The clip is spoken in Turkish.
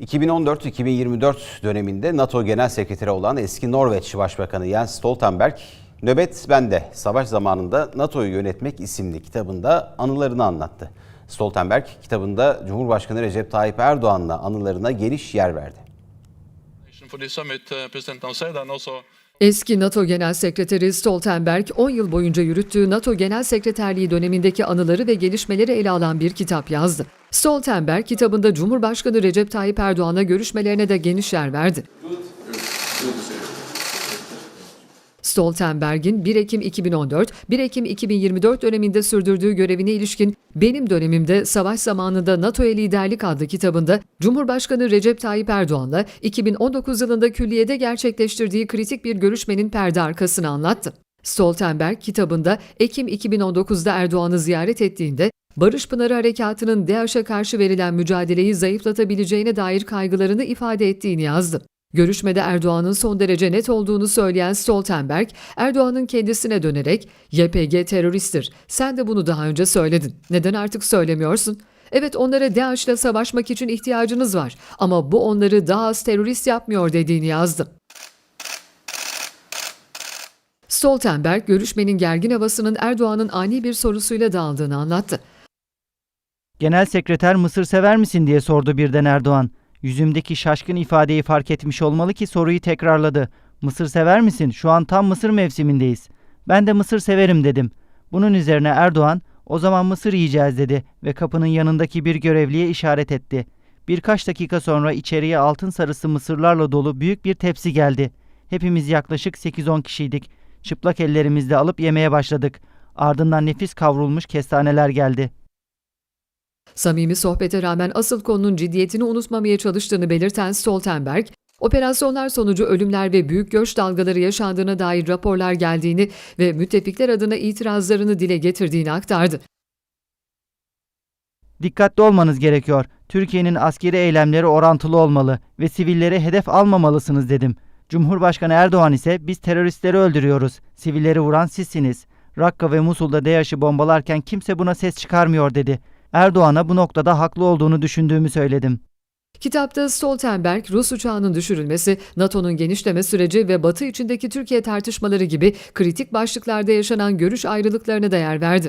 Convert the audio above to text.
2014-2024 döneminde NATO Genel Sekreteri olan eski Norveç Başbakanı Jens Stoltenberg, Nöbet Bende, Savaş Zamanında NATO'yu Yönetmek isimli kitabında anılarını anlattı. Stoltenberg kitabında Cumhurbaşkanı Recep Tayyip Erdoğan'la anılarına geniş yer verdi. Eski NATO Genel Sekreteri Stoltenberg 10 yıl boyunca yürüttüğü NATO Genel Sekreterliği dönemindeki anıları ve gelişmeleri ele alan bir kitap yazdı. Stoltenberg kitabında Cumhurbaşkanı Recep Tayyip Erdoğan'la görüşmelerine de geniş yer verdi. Stoltenberg'in 1 Ekim 2014, 1 Ekim 2024 döneminde sürdürdüğü görevine ilişkin Benim dönemimde savaş zamanında NATO'ya liderlik adlı kitabında Cumhurbaşkanı Recep Tayyip Erdoğan'la 2019 yılında külliyede gerçekleştirdiği kritik bir görüşmenin perde arkasını anlattı. Stoltenberg kitabında Ekim 2019'da Erdoğan'ı ziyaret ettiğinde Barış Pınarı Harekatı'nın DAEŞ'e karşı verilen mücadeleyi zayıflatabileceğine dair kaygılarını ifade ettiğini yazdı. Görüşmede Erdoğan'ın son derece net olduğunu söyleyen Stoltenberg, Erdoğan'ın kendisine dönerek "YPG teröristtir. Sen de bunu daha önce söyledin. Neden artık söylemiyorsun?" Evet onlara DAEŞ'le savaşmak için ihtiyacınız var ama bu onları daha az terörist yapmıyor dediğini yazdı. Stoltenberg, görüşmenin gergin havasının Erdoğan'ın ani bir sorusuyla dağıldığını anlattı. Genel sekreter Mısır sever misin diye sordu birden Erdoğan. Yüzümdeki şaşkın ifadeyi fark etmiş olmalı ki soruyu tekrarladı. Mısır sever misin? Şu an tam Mısır mevsimindeyiz. Ben de Mısır severim dedim. Bunun üzerine Erdoğan o zaman Mısır yiyeceğiz dedi ve kapının yanındaki bir görevliye işaret etti. Birkaç dakika sonra içeriye altın sarısı mısırlarla dolu büyük bir tepsi geldi. Hepimiz yaklaşık 8-10 kişiydik. Çıplak ellerimizle alıp yemeye başladık. Ardından nefis kavrulmuş kestaneler geldi. Samimi sohbete rağmen asıl konunun ciddiyetini unutmamaya çalıştığını belirten Stoltenberg, operasyonlar sonucu ölümler ve büyük göç dalgaları yaşandığına dair raporlar geldiğini ve müttefikler adına itirazlarını dile getirdiğini aktardı. Dikkatli olmanız gerekiyor. Türkiye'nin askeri eylemleri orantılı olmalı ve sivilleri hedef almamalısınız dedim. Cumhurbaşkanı Erdoğan ise biz teröristleri öldürüyoruz. Sivilleri vuran sizsiniz. Rakka ve Musul'da DAEŞ'i bombalarken kimse buna ses çıkarmıyor dedi. Erdoğan'a bu noktada haklı olduğunu düşündüğümü söyledim. Kitapta Stoltenberg, Rus uçağının düşürülmesi, NATO'nun genişleme süreci ve Batı içindeki Türkiye tartışmaları gibi kritik başlıklarda yaşanan görüş ayrılıklarına da yer verdi.